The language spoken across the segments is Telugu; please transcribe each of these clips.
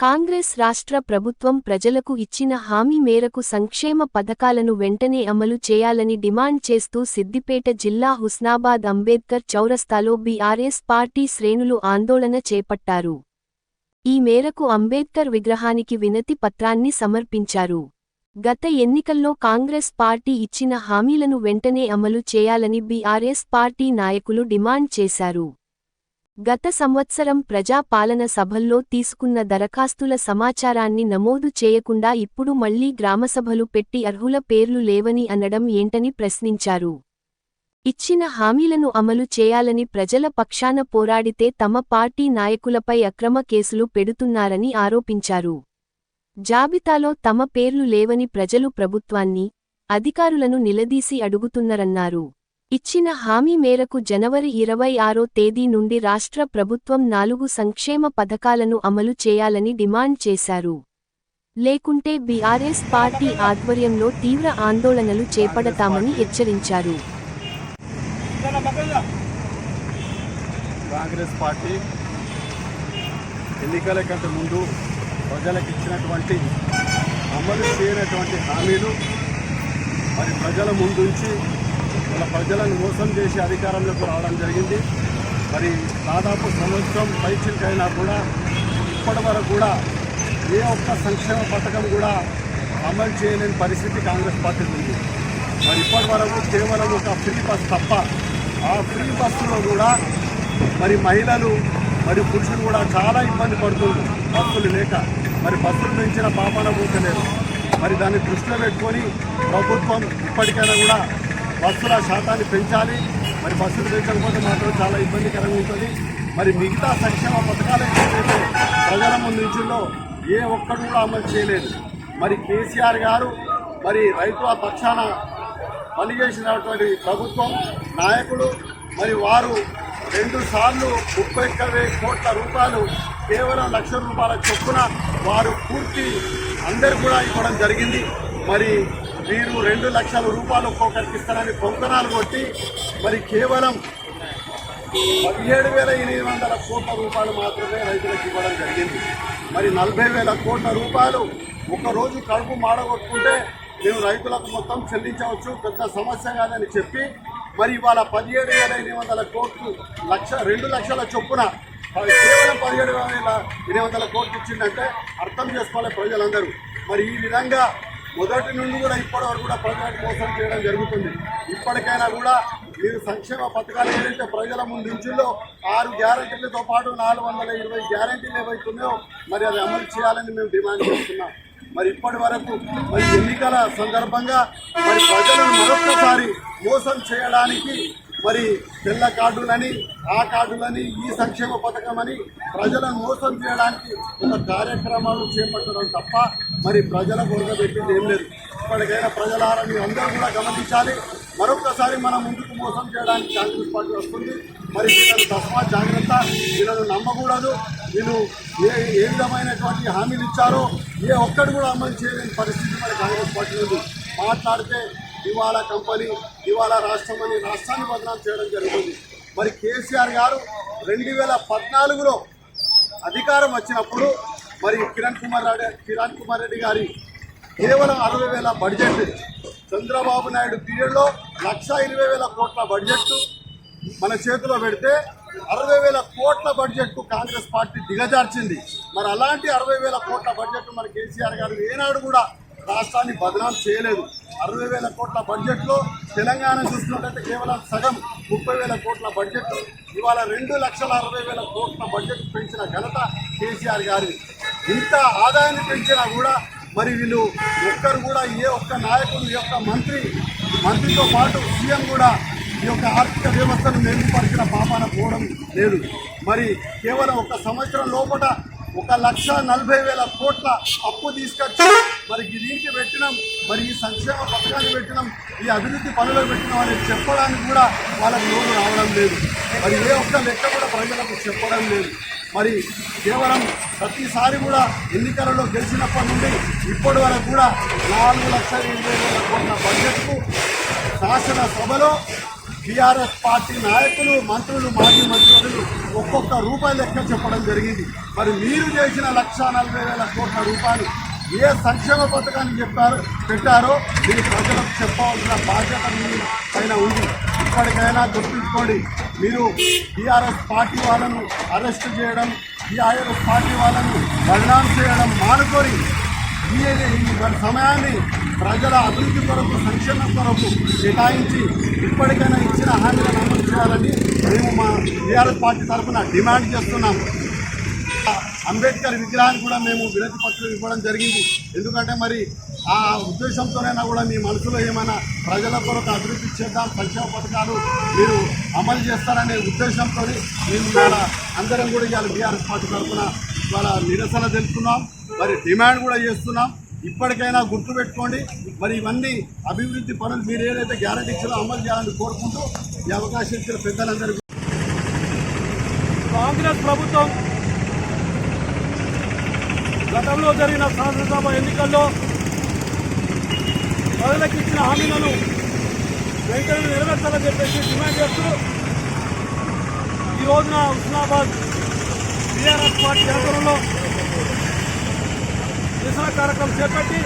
కాంగ్రెస్ రాష్ట్ర ప్రభుత్వం ప్రజలకు ఇచ్చిన హామీ మేరకు సంక్షేమ పథకాలను వెంటనే అమలు చేయాలని డిమాండ్ చేస్తూ సిద్దిపేట జిల్లా హుస్నాబాద్ అంబేద్కర్ చౌరస్తాలో బీఆర్ఎస్ పార్టీ శ్రేణులు ఆందోళన చేపట్టారు. ఈ మేరకు అంబేద్కర్ విగ్రహానికి వినతి పత్రాన్ని సమర్పించారు. గత ఎన్నికల్లో కాంగ్రెస్ పార్టీ ఇచ్చిన హామీలను వెంటనే అమలు చేయాలని బీఆర్ఎస్ పార్టీ నాయకులు డిమాండ్ చేశారు. గత సంవత్సరం ప్రజాపాలన సభల్లో తీసుకున్న దరఖాస్తుల సమాచారాన్ని నమోదు చేయకుండా ఇప్పుడు మళ్ళీ గ్రామసభలు పెట్టి అర్హుల పేర్లు లేవని అనడం ఏంటని ప్రశ్నించారు. ఇచ్చిన హామీలను అమలు చేయాలని ప్రజల పక్షాన పోరాడితే తమ పార్టీ నాయకులపై అక్రమ కేసులు పెడుతున్నారని ఆరోపించారు. జాబితాలో తమ పేర్లు లేవని ప్రజలు ప్రభుత్వాన్ని అధికారులను నిలదీసి అడుగుతున్నరన్నారు. ఇచ్చిన హామీ మేరకు జనవరి ఇరవై ఆరో తేదీ నుండి రాష్ట్ర ప్రభుత్వం నాలుగు సంక్షేమ పథకాలను అమలు చేయాలని డిమాండ్ చేశారు. లేకుంటే బీఆర్ఎస్ పార్టీ ఆధ్వర్యంలో తీవ్ర ఆందోళనలు చేపడతామని హెచ్చరించారు. కాంగ్రెస్ పార్టీ ఎన్నికల కంటే ముందు ప్రజలకు ఇచ్చినటువంటి అమలు చేయనటువంటి హామీలు మరి ప్రజల ముందుంచి వాళ్ళ ప్రజలను మోసం చేసి అధికారంలోకి రావడం జరిగింది. మరి దాదాపు సంవత్సరం పైచికైనా కూడా ఇప్పటి వరకు కూడా ఏ ఒక్క సంక్షేమ పథకం కూడా అమలు చేయలేని పరిస్థితి కాంగ్రెస్ పార్టీ ఉంది. మరి ఇప్పటి వరకు కేవలం ఒక ఫ్రీ బస్ తప్ప ఆ ఫ్రీ బస్సులో కూడా మరి మహిళలు మరి పురుషులు కూడా చాలా ఇబ్బంది పడుతున్నారు బస్సులు లేక. మరి బస్సులు పెంచిన పాపాన పోతలేదు. మరి దాన్ని దృష్టిలో పెట్టుకొని ప్రభుత్వం ఇప్పటికైనా కూడా బస్సుల శాతాన్ని పెంచాలి. మరి బస్సులు పెంచకపోతే మాత్రం చాలా ఇబ్బందికరంగా ఉంటుంది. మరి మిగతా సంక్షేమ పథకాలు ఏదైతే ప్రజల ముందు నుంచిలో ఏ ఒక్కడు కూడా అమలు చేయలేదు. మరి కేసీఆర్ గారు మరి రైతుల పక్షాన పనిచేసినటువంటి ప్రభుత్వం నాయకుడు మరి వారు రెండు సార్లు ముప్పై ఒక్క కోట్ల రూపాయలు కేవలం లక్ష రూపాయల చొప్పున వారు పూర్తి అందరు కూడా ఇవ్వడం జరిగింది. మరి వీరు రెండు లక్షల రూపాయలు ఒక్కొక్కరికి ఇస్తారని పొంకనాలు కొట్టి మరి కేవలం పదిహేడు వేల ఎనిమిది వందల కోట్ల రూపాయలు మాత్రమే రైతులకు ఇవ్వడం జరిగింది. మరి నలభై వేల కోట్ల రూపాయలు ఒక రోజు కడుపు మాడగొట్టుకుంటే మేము రైతులకు మొత్తం చెల్లించవచ్చు పెద్ద సమస్య కాదని చెప్పి మరి ఇవాళ పదిహేడు వేల ఎనిమిది వందల కోట్లు లక్ష రెండు లక్షల చొప్పున కేవలం పదిహేడు వేల ఎనిమిది వందల కోట్లు ఇచ్చిందంటే అర్థం చేసుకోవాలి ప్రజలందరూ. మరి ఈ విధంగా మొదటి నుండి కూడా ఇప్పటి వరకు కూడా ప్రజలకు మోసం చేయడం జరుగుతుంది. ఇప్పటికైనా కూడా మీరు సంక్షేమ పథకాలు ఏదైతే ప్రజల ముందు ఉంచిందో ఆరు గ్యారంటీలతో పాటు నాలుగు వందల ఇరవై గ్యారంటీలు ఏవైతున్నాయో మరి అది అమలు చేయాలని మేము డిమాండ్ చేస్తున్నాం. మరి ఇప్పటి వరకు మరి ఎన్నికల సందర్భంగా మరి ప్రజలను మరొకసారి మోసం చేయడానికి మరి తెల్ల కార్డులని ఆ కార్డులని ఈ సంక్షేమ పథకం అని ప్రజలను మోసం చేయడానికి ఒక కార్యక్రమాలు చేపట్టడం తప్ప మరి ప్రజల ఉడకబెట్టింది ఏం లేదు. ఇప్పటికైనా ప్రజలారని అందరూ కూడా గమనించాలి. మరొకసారి మనం ముందుకు మోసం చేయడానికి కాంగ్రెస్ పార్టీ వస్తుంది. మరి వీళ్ళని తప్ప జాగ్రత్త. వీళ్ళను నమ్మకూడదు. వీళ్ళు ఏ ఏ విధమైనటువంటి హామీలు ఇచ్చారో ఏ ఒక్కడు కూడా అమలు చేయలేని పరిస్థితి మన కాంగ్రెస్ పార్టీ ఉంది. మాట్లాడితే ఇవాళ కంపెనీ ఇవాళ రాష్ట్రం అని రాష్ట్రాన్ని బదనాలు చేయడం జరుగుతుంది. మరి కేసీఆర్ గారు రెండు వేల పద్నాలుగులో అధికారం వచ్చినప్పుడు మరి కిరణ్ కుమార్ రెడ్డి కిరణ్ కుమార్ రెడ్డి గారి కేవలం అరవై వేల బడ్జెట్ చంద్రబాబు నాయుడు పీరియడ్లో లక్ష ఇరవై వేల కోట్ల బడ్జెట్ మన చేతిలో పెడితే అరవై వేల కోట్ల బడ్జెట్ కాంగ్రెస్ పార్టీ దిగజార్చింది. మరి అలాంటి అరవై వేల కోట్ల బడ్జెట్ మన కేసీఆర్ గారు ఏనాడు కూడా రాష్ట్రాన్ని బదనాం చేయలేదు. అరవై వేల కోట్ల బడ్జెట్లో తెలంగాణ చూసుకున్నట్టయితే కేవలం సగం ముప్పై వేల కోట్ల బడ్జెట్ ఇవాళ రెండు లక్షల అరవై వేల కోట్ల బడ్జెట్ పెంచిన ఘనత కేసీఆర్ గారి. ఇంత ఆదాయాన్ని పెంచినా కూడా మరి వీళ్ళు ఒక్కరు కూడా ఏ ఒక్క నాయకుడు ఈ యొక్క మంత్రి మంత్రితో పాటు సీఎం కూడా ఈ యొక్క ఆర్థిక వ్యవస్థను మెరుగుపరిచిన పాపాన పోవడం లేదు. మరి కేవలం ఒక సంవత్సరం లోపల ఒక లక్ష నలభై వేల కోట్ల అప్పు తీసుకొచ్చి మరి దీనికి పెట్టినాం మరి ఈ సంక్షేమ పథకాన్ని పెట్టినాం ఈ అభివృద్ధి పనులు పెట్టినాం అని చెప్పడానికి కూడా వాళ్ళకి నోరు రావడం లేదు. మరి ఏ ఒక్క లెక్క కూడా ప్రజలకు చెప్పడం లేదు. మరి కేవలం ప్రతిసారి కూడా ఎన్నికలలో గెలిచినప్పటి నుండి ఇప్పటి వరకు కూడా నాలుగు లక్షల ఇరవై వేల కోట్ల బడ్జెట్కు శాసనసభలో టీఆర్ఎస్ పార్టీ నాయకులు మంత్రులు మాజీ మంత్రులు ఒక్కొక్క రూపాయి లెక్క చెప్పడం జరిగింది మరి మీరు చేసిన లక్ష నలభై వేల కోట్ల రూపాయలు ఏ సంక్షేమ పథకాన్ని చెప్పారు పెట్టారో మీరు ప్రజలకు చెప్పవలసిన బాధ్యత మీ పైన ఉంది ఇప్పటికైనా గుర్తుంచుకోండి మీరు టీఆర్ఎస్ పార్టీ వాళ్ళను అరెస్ట్ చేయడం టీఆర్ఎస్ పార్టీ వాళ్ళను బదనాం చేయడం మానుకొని ఈ సమయాన్ని ప్రజల అభివృద్ధి కొరకు సంక్షేమం కొరకు కేటాయించి ఇప్పటికైనా ఇచ్చిన హామీలను అమలు చేయాలని మేము మా టీఆర్ఎస్ పార్టీ తరఫున డిమాండ్ చేస్తున్నాము అంబేద్కర్ విగ్రహాన్ని కూడా మేము వినతి పత్రం ఇవ్వడం జరిగింది. ఎందుకంటే మరి ఆ ఉద్దేశంతోనైనా కూడా మీ మనసులో ఏమైనా ప్రజల కొరకు అభివృద్ధి చేద్దాం సంక్షేమ పథకాలు మీరు అమలు చేస్తారనే ఉద్దేశంతో మేము ఇవాళ అందరం కూడా ఇవాళ బీఆర్ఎస్ పార్టీ తరఫున ఇవాళ నిరసన తెలుపుతున్నాం. మరి డిమాండ్ కూడా చేస్తున్నాం. ఇప్పటికైనా గుర్తుపెట్టుకోండి. మరి ఇవన్నీ అభివృద్ధి పనులు మీరు ఏదైతే గ్యారెంటీ ఇచ్చారో అమలు చేయాలని కోరుకుంటూ ఈ అవకాశం ఇచ్చిన పెద్దలందరికీ కాంగ్రెస్ ప్రభుత్వం గతంలో జరిగిన శాసనసభ ఎన్నికల్లో ప్రజలకు ఇచ్చిన హామీలను వెంటనే నెరవేర్చాలని చెప్పేసి డిమాండ్ చేస్తూ ఈ రోజున హుస్నాబాద్ టీఆర్ఎస్ పార్టీ ఆధ్వర్యంలో నిరసన కార్యక్రమం చేపట్టి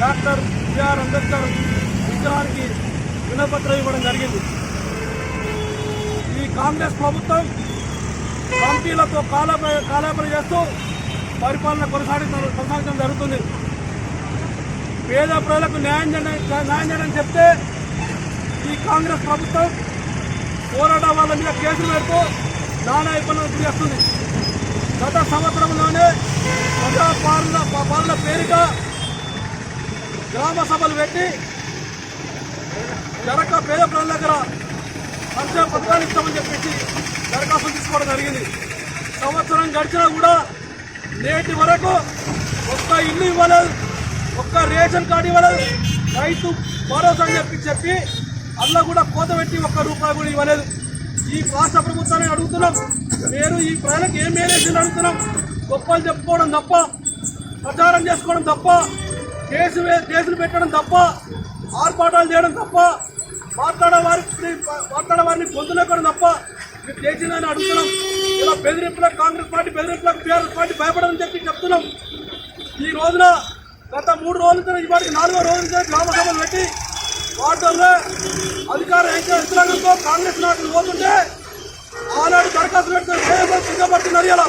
డాక్టర్ బిఆర్ అంబేద్కర్ విగ్రహానికి వినపత్రం ఇవ్వడం జరిగింది. ఈ కాంగ్రెస్ ప్రభుత్వం కమిటీలతో కాలప కాలాపన చేస్తూ పరిపాలన కొనసాగించడం కొనసాగించడం జరుగుతుంది. పేద ప్రజలకు న్యాయం చేయడం న్యాయం చేయడం చెప్తే ఈ కాంగ్రెస్ ప్రభుత్వం పోరాటం వాళ్ళ మీద కేసులు పెడుతూ నానా ఇబ్బందులు చేస్తుంది. గత సంవత్సరంలోనే ప్రజాపాలన మా పాలన పేరుగా గ్రామ సభలు పెట్టి జరక పేద ప్రజల దగ్గర సంక్షేమ పథకాలు ఇస్తామని చెప్పేసి దరఖాస్తులు తీసుకోవడం జరిగింది. సంవత్సరం గడిచినా కూడా నేటి వరకు ఒక్క ఇల్లు ఇవ్వలేదు ఒక్క రేషన్ కార్డు ఇవ్వలేదు రైతు భరోసా అని చెప్పి చెప్పి అందులో కూడా కోత పెట్టి ఒక్క రూపాయి కూడా ఇవ్వలేదు. ఈ రాష్ట్ర ప్రభుత్వాన్ని అడుగుతున్నాం. మీరు ఈ ప్రజలకు ఏం మేనేసింది అడుగుతున్నాం. గొప్పలు చెప్పుకోవడం తప్ప ప్రచారం చేసుకోవడం తప్ప కేసు కేసులు పెట్టడం తప్ప ఆర్పాటాలు చేయడం తప్ప మాట్లాడే వారికి మాట్లాడే వారిని పొందులేకడం తప్ప మీరు చేసిందని అడుగుతున్నాం. ఇలా బెదిరింపులకు కాంగ్రెస్ పార్టీ బెదిరింపులకు బీఆర్ఎస్ పార్టీ భయపడదని చెప్పి చెప్తున్నాం. ఈ రోజున గత మూడు రోజుల నుంచి ఇవాటికి నాలుగో రోజుల నుంచి గ్రామ సభలు పెట్టి వాటిల్లో అధికార యంత్రాంగంతో కాంగ్రెస్ నాయకులు పోతుంటే ఆనాడు దరఖాస్తు పెట్టుకుని సిద్ధపడుతున్నారు ఇలా.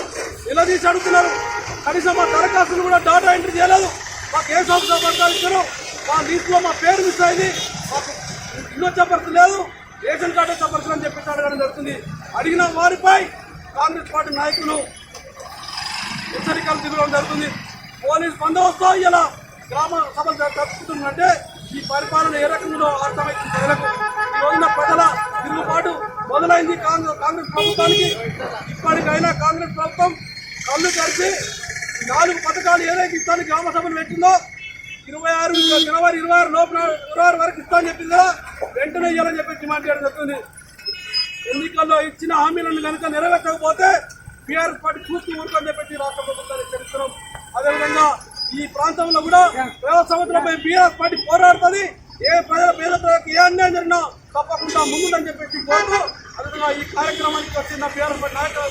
ఇలా తీసి అడుగుతున్నారు. కనీసం మా దరఖాస్తులు కూడా డాటా ఎంట్రీ చేయలేదు. మాకు ఏ సంస్థ పథకాలు మా లీస్ట్లో మా పేరు మిస్ అయింది. మాకు ఇల్లు వచ్చేపరిస్థితి లేదు. రేషన్ కార్డు వచ్చేపరిస్థితి అని చెప్పేసి అడగడం జరుగుతుంది. అడిగిన వారిపై కాంగ్రెస్ పార్టీ నాయకులు హెచ్చరికలు దిగడం జరుగుతుంది. పోలీస్ బందోబస్తు ఇలా గ్రామ సభలు జరుపుతుందంటే ఈ పరిపాలన ఏ రకంలో అర్థమైంది ప్రజలకు? రోజున ప్రజల తిరుగుబాటు మొదలైంది కాంగ్రెస్ కాంగ్రెస్ ప్రభుత్వానికి. ఇప్పటికైనా కాంగ్రెస్ ప్రభుత్వం కళ్ళు తెరిచి నాలుగు పథకాలు ఏదైతే ఇస్తాను గ్రామ సభలు పెట్టిందో ఇరవై ఆరు జనవరి ఇరవై ఆరు లోపల ఇరవై ఆరు వరకు ఇస్తానని చెప్పిందా? వెంటనే ఇవ్వాలని చెప్పి డిమాండ్ చేయడం జరుగుతుంది. ఎన్నికల్లో ఇచ్చిన హామీలను కనుక నెరవేర్చకపోతే బీఆర్ఎస్ పార్టీ చూస్తూ ఊరుకొని చెప్పి రాష్ట్ర ప్రభుత్వాన్ని తెలుస్తున్నాం అదేవిధంగా ఈ ప్రాంతంలో కూడా ప్రజా సంవత్సరంపై బీఆర్ఎస్ పార్టీ పోరాడుతుంది. ఏ ప్రజల పేద ప్రజలకు ఏ అన్యాయం జరిగినా తప్పకుండా ముందుందని చెప్పేసి కోరుతూ అదేవిధంగా ఈ కార్యక్రమానికి వచ్చిన బీఆర్ఎస్ పార్టీ నాయకులు